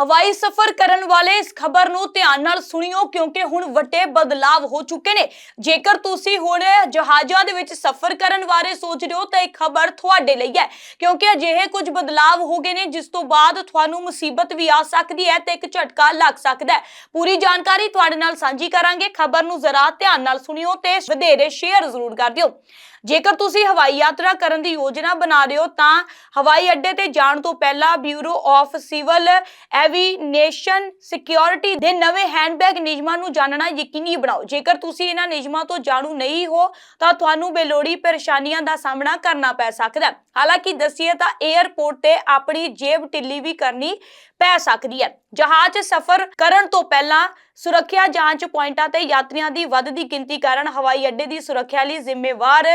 ਹਵਾਈ ਸਫ਼ਰ ਕਰਨ ਵਾਲੇ ਇਸ ਖਬਰ ਨੂੰ ਧਿਆਨ ਨਾਲ ਸੁਣਿਓ, ਕਿਉਂਕਿ ਹੁਣ ਵੱਡੇ ਬਦਲਾਵ ਹੋ ਚੁੱਕੇ ਨੇ। ਜੇਕਰ ਤੁਸੀਂ ਹੁਣ ਜਹਾਜ਼ਾਂ ਦੇ ਵਿੱਚ ਸਫ਼ਰ ਕਰਨ ਬਾਰੇ ਸੋਚ ਰਹੇ ਹੋ, ਤਾਂ ਇਹ ਖਬਰ ਤੁਹਾਡੇ ਲਈ ਹੈ। ਕਿਉਂਕਿ ਅਜਿਹੇ ਕੁਝ ਬਦਲਾਵ ਹੋ ਗਏ ਨੇ, ਜਿਸ ਤੋਂ ਬਾਅਦ ਤੁਹਾਨੂੰ ਮੁਸੀਬਤ ਵੀ ਆ ਸਕਦੀ ਹੈ ਤੇ ਇੱਕ ਝਟਕਾ ਲੱਗ ਸਕਦਾ ਹੈ। ਪੂਰੀ ਜਾਣਕਾਰੀ ਤੁਹਾਡੇ ਨਾਲ ਸਾਂਝੀ ਕਰਾਂਗੇ। ਖਬਰ ਨੂੰ ਜ਼ਰਾ ਧਿਆਨ ਨਾਲ ਸੁਣਿਓ ਤੇ ਵਧੇਰੇ ਸ਼ੇਅਰ ਜ਼ਰੂਰ ਕਰ ਦਿਓ। ਜੇਕਰ ਤੁਸੀਂ ਹਵਾਈ ਯਾਤਰਾ ਕਰਨ ਦੀ ਯੋਜਨਾ ਬਣਾ ਰਹੇ ਹੋ, ਤਾਂ ਹਵਾਈ ਅੱਡੇ ਤੇ ਜਾਣ ਤੋਂ ਪਹਿਲਾਂ bureau of civil aviation security ਦੇ ਨਵੇਂ ਹੈਂਡਬੈਗ ਨਿਯਮਾਂ ਨੂੰ ਜਾਣਨਾ ਯਕੀਨੀ ਬਣਾਓ। ਜੇਕਰ ਤੁਸੀਂ ਇਹਨਾਂ ਨਿਯਮਾਂ ਤੋਂ ਜਾਣੂ ਨਹੀਂ ਹੋ, ਤਾਂ ਤੁਹਾਨੂੰ ਬੇਲੋੜੀ ਪਰੇਸ਼ਾਨੀਆਂ ਦਾ ਸਾਹਮਣਾ ਕਰਨਾ ਪੈ ਸਕਦਾ ਹਾਲਾਂਕਿ ਦਸੀਏ ਤਾਂ 에ਅਰਪੋਰਟ ਤੇ ਆਪਣੀ ਜੇਬ ਢਿੱਲੀ ਵੀ ਕਰਨੀ ਪੈ ਸਕਦੀ ਹੈ। ਜਹਾਜ਼ ਸਫ਼ਰ ਕਰਨ ਤੋਂ ਪਹਿਲਾਂ ਸੁਰੱਖਿਆ ਜਾਂਚ ਪੁਆਇੰਟਾਂ ਤੇ ਯਾਤਰੀਆਂ ਦੀ ਵੱਧਦੀ ਗਿਣਤੀ ਕਾਰਨ ਹਵਾਈ ਅੱਡੇ ਦੀ ਸੁਰੱਖਿਆ ਲਈ ਜ਼ਿੰਮੇਵਾਰ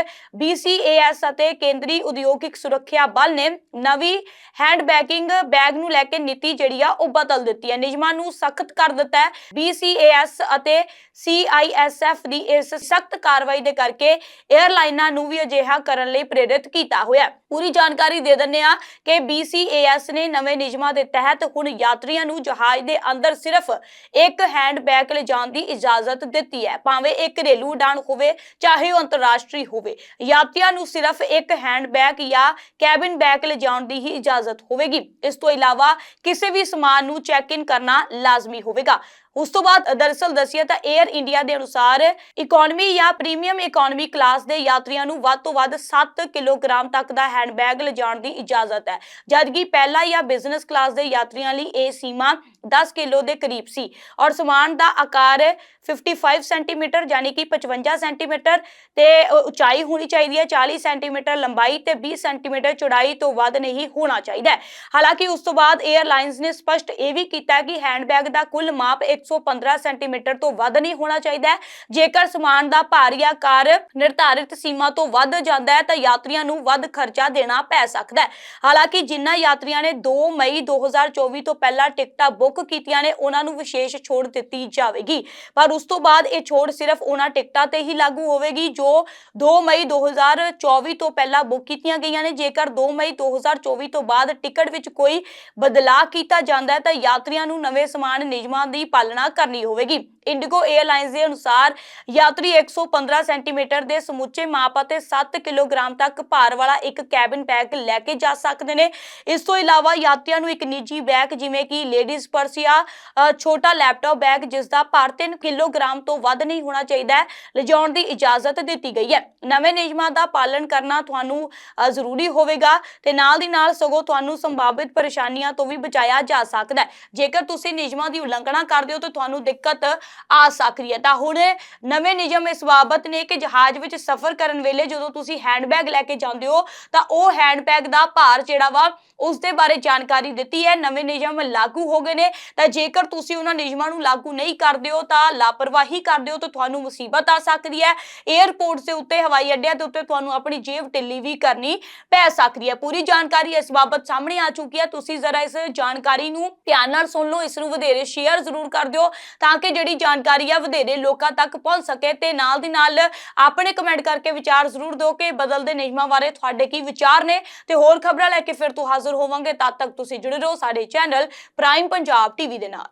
BCAS ਅਤੇ ਕੇਂਦਰੀ ਉਦਯੋਗਿਕ ਸੁਰੱਖਿਆ ਬਲ ਨੇ ਨਵੀਂ ਹੈਂਡ ਬੈਗਿੰਗ ਬੈਗ ਨੂੰ ਲੈ ਕੇ ਨੀਤੀ ਜਿਹੜੀ ਆ ਉਹ ਬਦਲ ਦਿੱਤੀ ਹੈ। ਨਿਯਮਾਂ ਨੂੰ ਸਖਤ ਕਰ ਦਿੱਤਾ ਹੈ। BCAS ਅਤੇ CISF ਦੀ ਇਸ ਸਖਤ ਕਾਰਵਾਈ ਦੇ ਕਰਕੇ 에ਅਰਲਾਈਨਾਂ ਨੂੰ ਵੀ ਅਜਿਹਾ ਕਰਨ ਲਈ ਪ੍ਰੇਰਿਤ ਕੀਤਾ ਹੋਇਆ ਪੂਰੀ ਜਾਣਕਾਰੀ ਦੇ ਦਿੰਨੇ ਆ ਕਿ BCAS ਨੇ ਨਵੇਂ ਨਿਯਮਾਂ ਦੇ ਤਹਿਤ ਹੁਣ ਯਾਤਰੀਆਂ ਨੂੰ ਜਹਾਜ਼ ਦੇ ਅੰਦਰ ਸਿਰਫ ਇੱਕ ਹੈਂਡ ਬੈਗ ਲਿਜਾਣ ਦੀ ਇਜਾਜ਼ਤ ਦਿੱਤੀ ਹੈ। ਭਾਵੇਂ ਇਹ ਘਰੇਲੂ ਉਡਾਣ ਹੋਵੇ, ਚਾਹੇ ਉਹ ਅੰਤਰਰਾਸ਼ਟਰੀ ਹੋਵੇ, ਯਾਤਰੀਆਂ ਨੂੰ ਸਿਰਫ ਇੱਕ ਹੈਂਡ ਬੈਗ ਜਾਂ ਕੈਬਿਨ ਬੈਗ ਲਿਜਾਣ ਦੀ ਹੀ ਇਜਾਜ਼ਤ ਹੋਵੇਗੀ। ਇਸ ਤੋਂ ਇਲਾਵਾ ਕਿਸੇ ਵੀ ਸਮਾਨ ਨੂੰ ਚੈੱਕ ਇਨ ਕਰਨਾ ਲਾਜ਼ਮੀ ਹੋਵੇਗਾ। ਉਸ ਤੋਂ ਬਾਅਦ ਦਰਅਸਲ ਦੱਸਿਆ ਤਾਂ 에ਅਰ ਇੰਡੀਆ ਦੇ ਅਨੁਸਾਰ ਇਕਨੋਮੀ ਜਾਂ ਪ੍ਰੀਮੀਅਮ ਇਕਨੋਮੀ ਕਲਾਸ ਦੇ ਯਾਤਰੀਆਂ ਨੂੰ ਵੱਧ ਤੋਂ ਵੱਧ 7 ਕਿਲੋਗ੍ਰਾਮ ਤੱਕ ਦਾ ਹੈਂਡਬੈਗ ਲਿਜਾਣ ਦੀ ਇਜਾਜ਼ਤ ਹੈ। ਜਦਕਿ ਪਹਿਲਾ ਜਾਂ ਬਿਜ਼ਨਸ ਕਲਾਸ ਦੇ ਯਾਤਰੀਆਂ ਲਈ ਇਹ ਸੀਮਾ 10 ਕਿਲੋ ਦੇ ਕਰੀਬ ਸੀ ਔਰ ਸਮਾਨ ਦਾ ਆਕਾਰ 55 ਸੈਂਟੀਮੀਟਰ ਯਾਨੀ ਕਿ 55 ਸੈਂਟੀਮੀਟਰ ਤੇ ਉਚਾਈ ਹੋਣੀ ਚਾਹੀਦੀ ਹੈ। 40 ਸੈਂਟੀਮੀਟਰ ਲੰਬਾਈ ਤੇ 20 ਸੈਂਟੀਮੀਟਰ ਚੌੜਾਈ ਤੋਂ ਵੱਧ ਨਹੀਂ ਹੋਣਾ ਚਾਹੀਦਾ ਹਾਲਾਂਕਿ ਉਸ ਤੋਂ ਬਾਅਦ 에ਅਰਲਾਈਨਸ ਨੇ ਸਪਸ਼ਟ ਇਹ ਵੀ ਕੀਤਾ ਕਿ ਹੈਂਡਬੈਗ ਦਾ ਕੁੱਲ ਮਾਪ 115 ਸੈਂਟੀਮੀਟਰ ਤੋਂ ਵੱਧ ਨਹੀਂ ਹੋਣਾ ਚਾਹੀਦਾ ਜੇਕਰ ਸਮਾਨ ਦਾ ਭਾਰ ਜਾਂ ਆਕਾਰ ਨਿਰਧਾਰਿਤ ਸੀਮਾ ਤੋਂ ਵੱਧ ਜਾਂਦਾ ਹੈ ਤਾਂ ਯਾਤਰੀਆਂ ਨੂੰ ਵੱਧ ਖਰਚਾ ਦੇਣਾ ਪੈ ਸਕਦਾ ਹੈ। ਹਾਲਾਂਕਿ ਜਿਨ੍ਹਾਂ ਯਾਤਰੀਆਂ ਨੇ 2 ਮਈ 2024 ਤੋਂ ਪਹਿਲਾਂ ਟਿਕਟਾਂ ਬੁੱਕ ਕੀਤੀਆਂ ਨੇ, ਉਹਨਾਂ ਨੂੰ ਵਿਸ਼ੇਸ਼ ਛੋਟ ਦਿੱਤੀ ਜਾਵੇਗੀ। ਪਰ ਉਸ ਤੋਂ ਬਾਅਦ ਇਹ ਛੋਟ ਸਿਰਫ ਉਹਨਾਂ ਟਿਕਟਾਂ ਤੇ ਹੀ ਲਾਗੂ ਹੋਵੇਗੀ, ਜੋ 2 ਮਈ 2024 ਤੋਂ ਪਹਿਲਾਂ ਬੁੱਕ ਕੀਤੀਆਂ ਗਈਆਂ ਨੇ। ਜੇਕਰ 2 ਮਈ 2024 ਤੋਂ ਬਾਅਦ ਟਿਕਟ ਵਿੱਚ ਕੋਈ ਬਦਲਾਅ ਕੀਤਾ ਜਾਂਦਾ ਹੈ, ਤਾਂ ਯਾਤਰੀਆਂ ਨੂੰ ਨਵੇਂ ਸਮਾਨ ਨਿਯਮਾਂ ਦੀ ਪਾਲਣਾ ਕਰਨੀ ਹੋਵੇਗੀ। ਇੰਡੀਗੋ 에ਅਰਲਾਈਨਸ ਦੇ ਅਨੁਸਾਰ ਯਾਤਰੀ 115 ਸੈਂਟੀਮੀਟਰ ਦੇ ਸਮੁੱਚੇ ਮਾਪ ਅਤੇ 7 ਕਿਲੋਗ੍ਰਾਮ ਤੱਕ ਭਾਰ ਵਾਲਾ ਇੱਕ ਕੈਬਿਨ ਬੈਗ ਲੈ ਕੇ ਜਾ ਸਕਦੇ ਨੇ। ਇਸ ਤੋਂ ਇਲਾਵਾ ਯਾਤਰੀਆਂ ਨੂੰ ਇੱਕ ਨਿੱਜੀ ਬੈਗ, ਜਿਵੇਂ ਕਿ ਲੇਡੀਜ਼ ਪਰਸ ਜਾਂ ਛੋਟਾ ਲੈਪਟਾਪ ਬੈਗ ਜਿਸ ਦਾ ਭਾਰ 3 ਕਿਲੋਗ੍ਰਾਮ ਤੋਂ ਵੱਧ ਨਹੀਂ ਹੋਣਾ ਚਾਹੀਦਾ ਹੈ, ਲਿਜਾਉਣ ਦੀ ਇਜਾਜ਼ਤ ਦਿੱਤੀ ਗਈ ਹੈ। ਨਵੇਂ ਨਿਯਮਾਂ ਦਾ ਪਾਲਣ ਕਰਨਾ ਤੁਹਾਨੂੰ ਜ਼ਰੂਰੀ ਹੋਵੇਗਾ ਤੇ ਨਾਲ ਦੀ ਨਾਲ ਸਗੋਂ ਤੁਹਾਨੂੰ ਸੰਭਾਵਿਤ ਪਰੇਸ਼ਾਨੀਆਂ ਤੋਂ ਵੀ ਬਚਾਇਆ ਜਾ ਸਕਦਾ ਹੈ। ਜੇਕਰ ਤੁਸੀਂ ਨਿਯਮਾਂ ਦੀ ਉਲੰਘਣਾ ਕਰਦੇ ਹੋ ਤਾਂ ਤੁਹਾਨੂੰ ਦਿੱਕਤ ਆ ਸਕਦੀ ਹੈ। ਤਾਂ ਹੁਣ ਨਵੇਂ ਨਿਯਮ ਇਸ ਬਾਬਤ ਨੇ ਕਿ ਜਹਾਜ਼ ਵਿੱਚ ਸਫ਼ਰ ਕਰਨ ਵੇਲੇ ਜਦੋਂ ਤੁਸੀਂ ਹੈਂਡਬੈਗ ਲੈ ਕੇ ਜਾਂਦੇ ਹੋ ਤਾਂ ਉਹ ਹੈਂਡਬੈਗ ਦਾ ਭਾਰ ਜਿਹੜਾ ਵਾ ਉਸ ਦੇ ਬਾਰੇ ਜਾਣਕਾਰੀ ਦਿੱਤੀ ਹੈ। ਨਵੇਂ ਨਿਯਮ ਲਾਗੂ ਹੋ ਗਏ ਨੇ। ਤਾਂ ਜੇਕਰ ਤੁਸੀਂ ਉਹਨਾਂ ਨਿਯਮਾਂ ਨੂੰ ਲਾਗੂ ਨਹੀਂ ਕਰਦੇ ਹੋ, ਤਾਂ ਲਾਪਰਵਾਹੀ ਕਰਦੇ ਹੋ, ਤਾਂ ਤੁਹਾਨੂੰ ਮੁਸੀਬਤ ਆ ਸਕਦੀ ਹੈ। 에ਅਰਪੋਰਟਸ ਦੇ ਉੱਤੇ, ਹਵਾਈ ਅੱਡਿਆਂ ਦੇ ਉੱਤੇ ਤੁਹਾਨੂੰ ਆਪਣੀ ਜੇਬ ਢਿੱਲੀ ਵੀ ਕਰਨੀ ਪੈ ਸਕਦੀ ਹੈ। ਪੂਰੀ ਜਾਣਕਾਰੀ ਇਸ ਬਾਬਤ ਸਾਹਮਣੇ ਆ ਚੁੱਕੀ ਹੈ। ਤੁਸੀਂ ਜ਼ਰਾ ਇਸ ਜਾਣਕਾਰੀ ਨੂੰ ਧਿਆਨ ਨਾਲ ਸੁਣ ਲਓ। ਇਸ ਨੂੰ ਵਧੇਰੇ ਸ਼ੇਅਰ ਜ਼ਰੂਰ ਕਰ ਦਿਓ, ਤਾਂ ਕਿ ਜਿਹੜੀ ਜਾਣਕਾਰੀ ਆ ਵਧੇਰੇ ਲੋਕਾਂ ਤੱਕ ਪਹੁੰਚ ਸਕੇ। ਤੇ ਨਾਲ ਦੀ ਨਾਲ ਆਪਣੇ ਕਮੈਂਟ ਕਰਕੇ ਵਿਚਾਰ ਜ਼ਰੂਰ ਦਿਓ ਕਿ ਬਦਲਦੇ ਨਿਯਮਾਂ ਬਾਰੇ ਤੁਹਾਡੇ ਕੀ ਵਿਚਾਰ ਨੇ ਤੇ ਹੋਰ ਖਬਰਾਂ ਲੈ ਕੇ ਫਿਰ ਤੋਂ ਹਾਜ਼ਰ ਹੋਵਾਂਗੇ। ਤਦ ਤੱਕ ਤੁਸੀਂ ਜੁੜੇ ਰਹੋ ਸਾਡੇ ਚੈਨਲ ਪ੍ਰਾਈਮ ਪੰਜਾਬ ਟੀਵੀ ਦੇ ਨਾਲ।